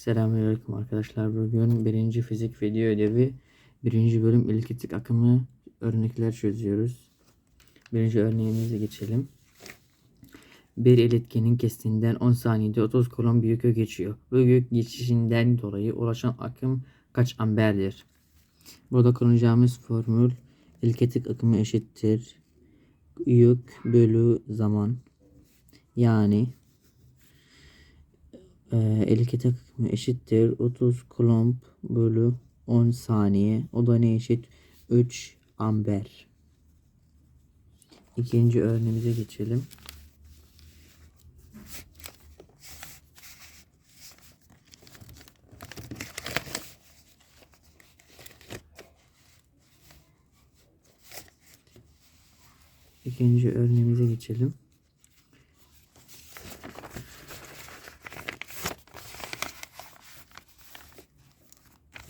Selamünaleyküm arkadaşlar. Bugün birinci fizik video ödevi birinci bölüm elektrik akımı örnekler çözüyoruz. Birinci örneğimize geçelim. Bir iletkenin kestiğinden 10 saniyede 30 kolon bir yükü geçiyor. Bu yük geçişinden dolayı ulaşan akım kaç amperdir? Burada kullanacağımız formül elektrik akımı eşittir yük bölü zaman. Yani e, elektrik akımı eşittir 30 kulomb bölü 10 saniye. O da ne eşit? 3 amper. İkinci örneğimize geçelim. İkinci örneğimize geçelim.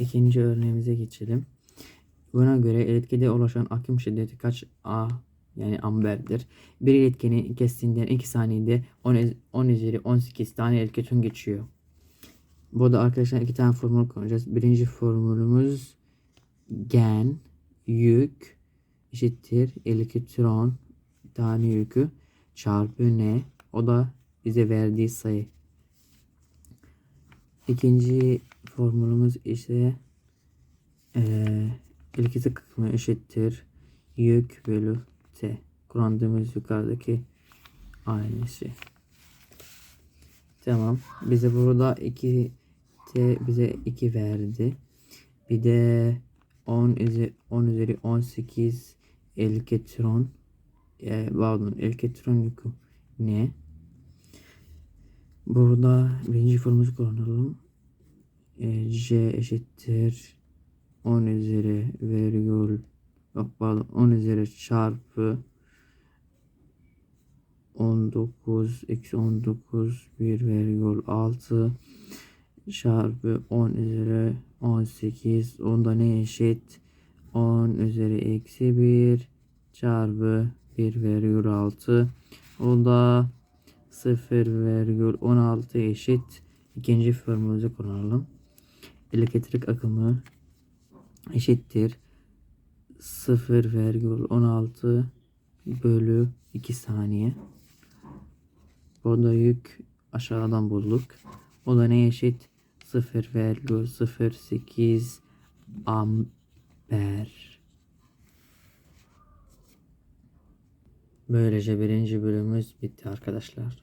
İkinci örneğimize geçelim. Buna göre etkide ulaşan akım şiddeti kaç A yani amperdir. Bir iletkeni kestiğinden 2 saniyede 10, ez- 10 üzeri 18 tane elektron geçiyor. Burada arkadaşlar iki tane formül kullanacağız. Birinci formülümüz gen yük eşittir elektron tane yükü çarpı n. O da bize verdiği sayı. İkinci formülümüz ise eee elektrik akımı eşittir yük bölü t. Kullandığımız yukarıdaki aynısı. Tamam. Bize burada 2 t bize 2 verdi. Bir de 10 üzeri 10 üzeri 18 elektron e, pardon elektron yükü ne? Burada birinci formülü kullanalım. E, J eşittir 10 üzeri virgül yok pardon 10 üzeri çarpı 19 eksi 19 1 virgül 6 çarpı 10 üzeri 18 onda ne eşit? 10 üzeri eksi 1 çarpı 1 virgül 6 o da 0,16 eşit. İkinci formülümüzü kullanalım. Elektrik akımı eşittir 0,16 bölü 2 saniye. Burada yük aşağıdan bulduk. O da ne eşit? 0,08 amper. Böylece birinci bölümümüz bitti arkadaşlar.